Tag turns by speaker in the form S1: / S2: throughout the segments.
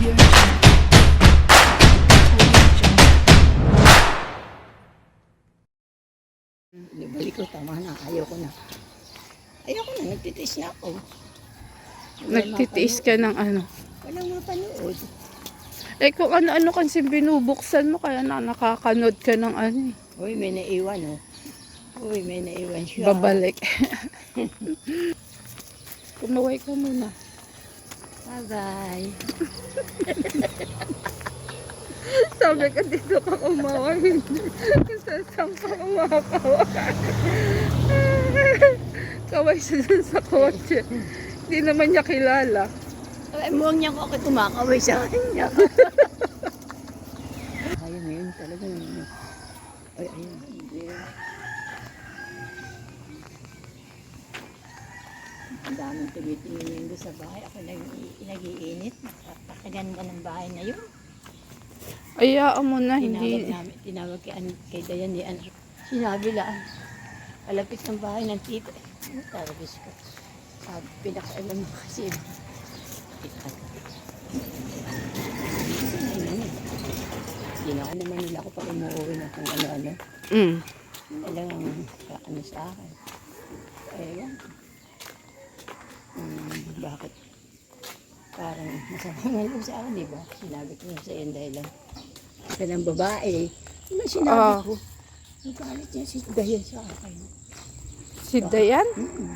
S1: Audio.
S2: Ibalik ko, tama na. Ayaw ko na. Ayaw ko na, nagtitiis na ako. Walang
S3: Nagtitiis ka ng ano.
S2: Walang mapanood.
S3: Eh kung ano-ano kasi binubuksan mo kaya na nakakanood ka ng ano eh.
S2: Uy, may naiwan oh. Uy, may naiwan siya.
S3: Babalik. Kumaway ka muna.
S2: Bye-bye.
S3: Sabi ka dito ka kumaway. Saan ka kumakawa? Kaway siya dun sa kotse. Hindi naman niya kilala.
S2: Ay, muwag niya ako ako tumakaway sa kanya. Ayaw mo yun talaga. Ay, ayun. Ang daming tumitingin doon sa bahay. Ako nag nag-iinit. Napakaganda ng bahay na yun.
S3: Ayaan mo na,
S2: Tinawag
S3: hindi.
S2: namin, tinawag kay, kay Dayan ni An. Sinabi lang, kalapit ng bahay ng tito. Tarabis ko? Sabi, pinakailan mo kasi. Hindi na naman nila ako pag umuwi na kung ano-ano.
S3: Mm.
S2: Talagang ano sa akin. Eh, Hmm, bakit? Parang masama nga sa akin, di ba? Sinabi ko sa iyo dahil lang. Sa ng babae, ano sinabi
S3: Ah.
S2: ko? Ang galit niya si Dayan sa akin.
S3: Si Dayan?
S2: Mm.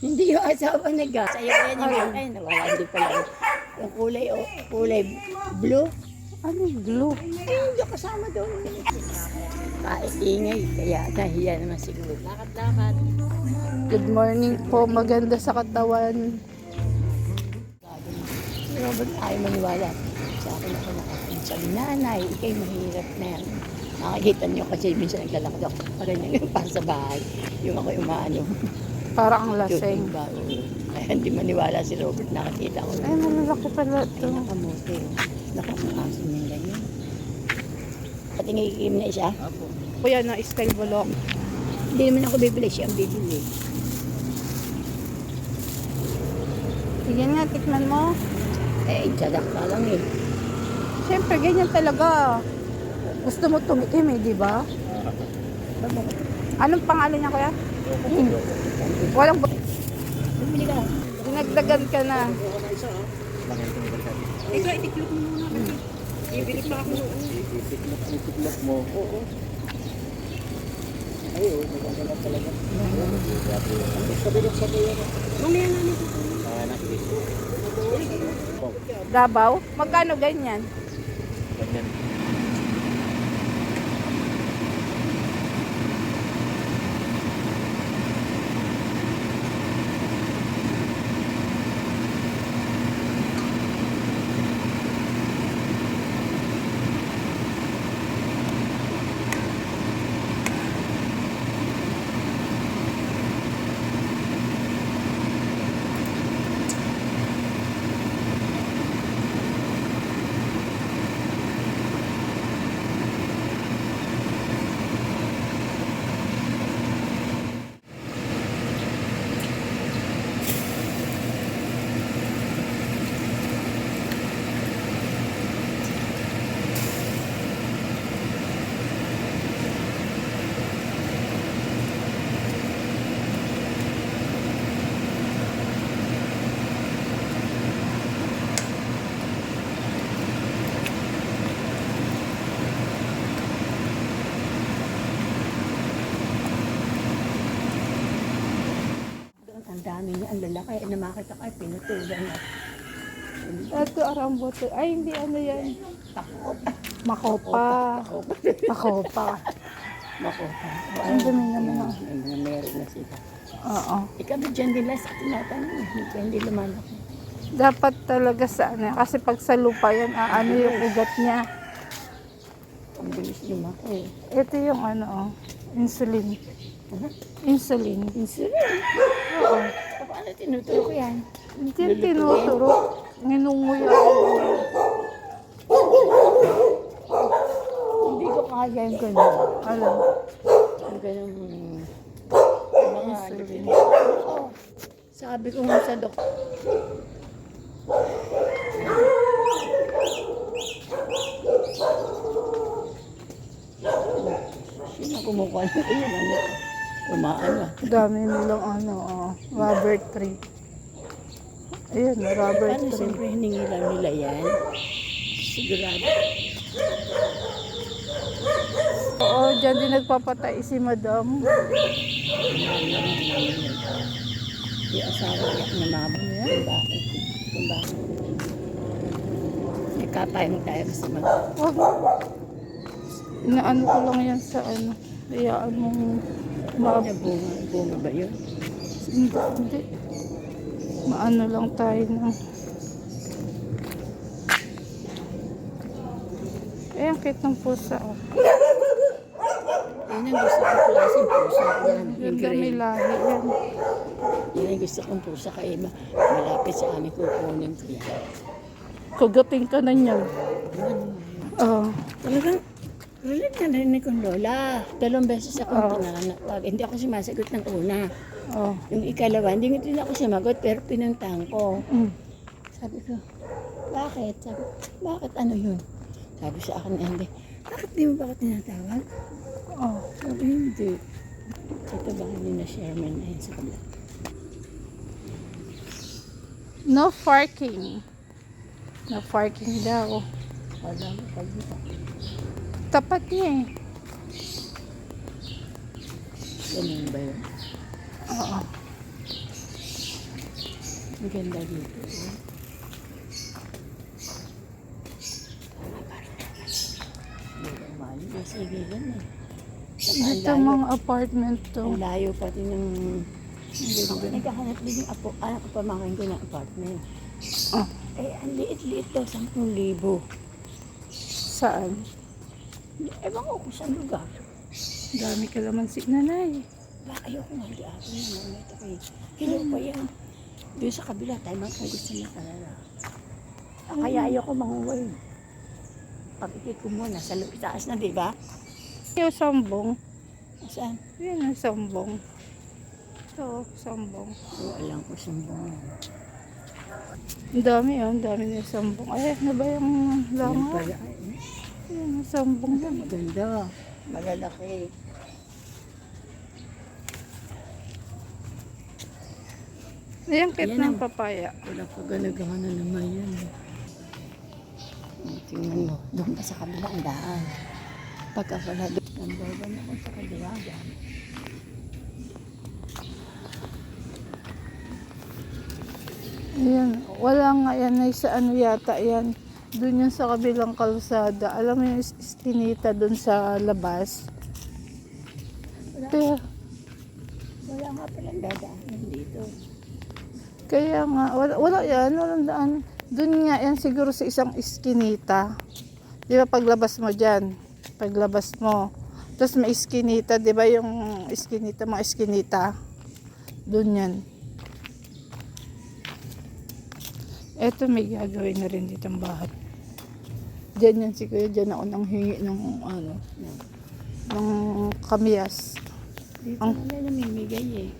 S2: Hindi yung asawa nag Sa'yo yan yung akin. Wala, hindi pala. Yung kulay, oh, kulay blue.
S3: Ano blue?
S2: Eh, hindi kasama doon. Kahit ingay, kaya nahiya naman siguro. Lakad-lakad.
S3: Good morning po. Maganda sa katawan.
S2: Si Robert ayaw maniwala. Sa akin ako nakapunta. Sabi, nanay, ikay mahirap na yan. Makikita niyo kasi minsan naglalakad ako. Parang yung para sa bahay. Yung ako umaano.
S3: Parang ang
S2: oo. Kaya hindi maniwala si Robert. Nakakita ko.
S3: Ay, malalaki pala
S2: Ay,
S3: ito.
S2: nakamote. Nakamasin yung ganyan. Pati ngayon na isa.
S3: Kuya na style bulok.
S2: Hindi naman ako bibili. Siya ang bibili.
S3: Sige nga, tikman mo.
S2: Eh, sadak pa lang eh.
S3: Siyempre, ganyan talaga. Gusto mo tumikim eh, di ba? Anong pangalan niya kuya? Walang bu-
S2: Bumili ka.
S3: Dinagdagan ka na.
S2: Ikaw, itiklop mo. Bibili pa ako noon.
S4: Itiklop mo. Oo. Ay, oo. Maganda talaga. Sabi sa kuya.
S2: Mamaya namin ito.
S4: Ah, nakikita.
S3: Dabaw? Magkano ganyan?
S4: Ganyan.
S2: Doon, ang dami niya, ang lalaki. Na makita ko ay pinutulan na.
S3: Ito, arambote. Ay, hindi ano yan.
S2: Takot.
S3: Makopa.
S2: Takot.
S3: Makopa.
S2: Makopa.
S3: Ang dami naman.
S2: meron na sila.
S3: Oo.
S2: Ikaw ba dyan din last tinatanong. Hindi, lumanak.
S3: Dapat talaga sa ano. Kasi pag sa lupa yan, ah, ano yung ugat niya.
S2: Ang bilis lumaki eh.
S3: Ito yung ano, oh, insulin. Insulin.
S2: Insulin?
S3: Oo.
S2: Paano tinuturo ko yan?
S3: Hindi tinuturo. Ninunguya ako.
S2: Hindi ko kaya yung ganun.
S3: Alam.
S2: Yung ganun. Mga insulin. Oo. Sabi ko nga sa doktor. Sino kumukuha na yun? Ano? Umaano.
S3: Dami nilang ano, oh, rubber tree. Ayun, rubber
S2: Paano
S3: tree.
S2: siyempre hiningi lang nila yan? Sigurado.
S3: Oo, dyan din nagpapatay si madam.
S2: Yung asawa niya namabang niya. Kung bakit? Kung bakit? Nagkapayang tayo sa mga
S3: Oh. Inaano ko lang yan sa ano. Iyaan mong ma
S2: bunga, bunga ba yun?
S3: hindi. Maano lang tayo ng Eh, ang cute ng pusa. Oh.
S2: Yan ang gusto kong klaseng pusa. Yan, yung
S3: Ganda may
S2: gray.
S3: lahi yan.
S2: Yan ang gusto kong pusa kaya ma- malapit sa amin kukunin ko yan.
S3: Kagating ka na niyan.
S2: Yan.
S3: Oh.
S2: Talagang, ulit na narinig kong lola. Dalawang beses
S3: Oo.
S2: akong pinangatawag. Hindi ako sumasagot ng una.
S3: Oh.
S2: Yung ikalawa, hindi din ako sumagot pero pinangtang ko.
S3: Mm.
S2: Sabi ko, bakit? Sabi ko, bakit ano yun? Sabi sa akin, hindi. Bakit di mo ba ako tinatawag?
S3: Oh.
S2: Sabi, hindi. Ito ba hindi na Sherman na yun sa kabila?
S3: No parking. No parking daw.
S2: Wala mo pag.
S3: Tapat niya eh.
S2: Ganun ba yun?
S3: Oo.
S2: Ang ganda dito. eh. Eh, Sige, yan eh. Ang
S3: Ito
S2: layo-
S3: mga apartment to.
S2: Ang layo pati ng... Nagkahanap din yung apo, anak ko pamangkin ko ng apartment.
S3: Oh.
S2: Eh, ang liit-liit daw, 10,000.
S3: Saan?
S2: Ewan ko kung saan lugar.
S3: Dami ka naman si nanay.
S2: Ba, ayoko nga di ako yun. Ano ito kay... Kilo pa yan. Doon sa kabila, tayo mga kung gusto niya talaga. Ah, Kaya ayoko manguwi. Pag ikit ko muna, sa loob, taas na, di ba?
S3: Yung sambong.
S2: Saan?
S3: Yan ang sambong. Ito, sambong.
S2: Oo, alam ko sumbong.
S3: Ang dami oh, ang dami na sambong. Ay, ano ba yung
S2: Yan
S3: langaw?
S2: Pala. ay,
S3: Yan, ang sambong yan.
S2: Maganda. Malalaki.
S3: Ayan,
S2: Ayan
S3: ng papaya.
S2: Wala pa ganagawa na naman yan. Tingnan mo, doon pa sa kabila ang daan. Pagka pala doon, ang baba na ako sa kabila.
S3: Ayan, wala nga yan ay sa ano yata yan. Doon yan sa kabilang kalsada. Alam mo yung is- iskinita doon sa labas.
S2: Wala,
S3: Kaya,
S2: wala nga palang dadaanan dito.
S3: kaya nga, wala, wala yan, walang daan. Doon nga yan siguro sa isang iskinita. Di ba paglabas mo dyan? Paglabas mo. Tapos may iskinita, di ba yung iskinita, mga iskinita? Doon yan. Eto may gagawin na rin dito ang bahay. Diyan yan si Kuya, dyan ako nang hingi ng ano,
S2: No.
S3: ng kamyas.
S2: Dito
S3: Ang-
S2: na lang namimigay eh.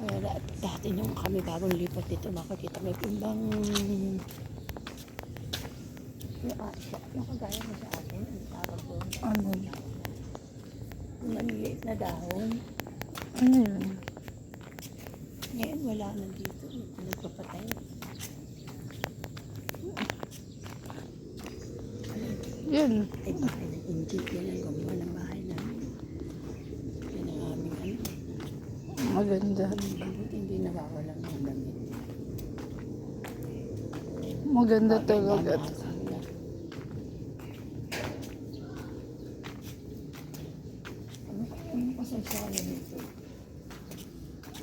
S2: Kaya da- dati nung kami bagong lipat dito, makikita may timbang... Yung, siya- yung kagaya mo sa atin, ang tawag doon.
S3: Ano,
S2: maliliit na dahon.
S3: ano yun?
S2: Ngayon wala na dito. Nagpapatay.
S3: Yun.
S2: Ay bahay na hindi. Yan ang gumawa ng bahay namin. Yan ang aming ano.
S3: Maganda.
S2: Buti hindi nawawalan ng damit.
S3: Maganda
S2: Bagay
S3: talaga.
S2: Ano pasensya ka na dito?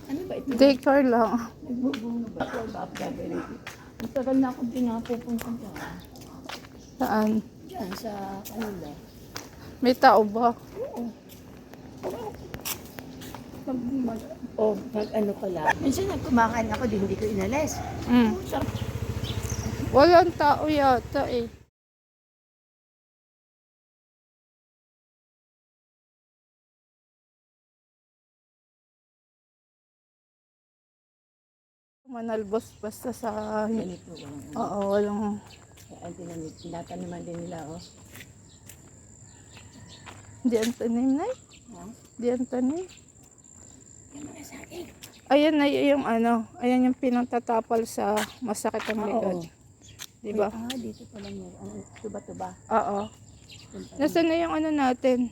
S2: Ano ba ito?
S3: Daycare lang.
S2: Nagbubunga ba ito? Bakit gagawin ito? Ang tagal na akong pinapupunta dyan.
S3: Saan?
S2: Diyan sa kanila.
S3: May tao ba?
S2: Oo. Pag mag, o pag ano pala. Minsan nagkumakain ako, di hindi ko inalis.
S3: Mm. Walang tao yata eh. Manalbos basta sa...
S2: Ganito, walang ano.
S3: Oo, walang...
S2: Kaya tinanong, tinataniman din nila, oh.
S3: Di ang tanim na
S2: Ha?
S3: Di ang tanim.
S2: Yung mga saging.
S3: Ayan na yung ano, ayan yung pinagtatapal sa masakit ang
S2: Oo.
S3: likod. Di ba?
S2: Ah, dito pala meron. Ang tuba-tuba.
S3: Oo.
S2: Yun pala.
S3: Nasaan na yung ano natin?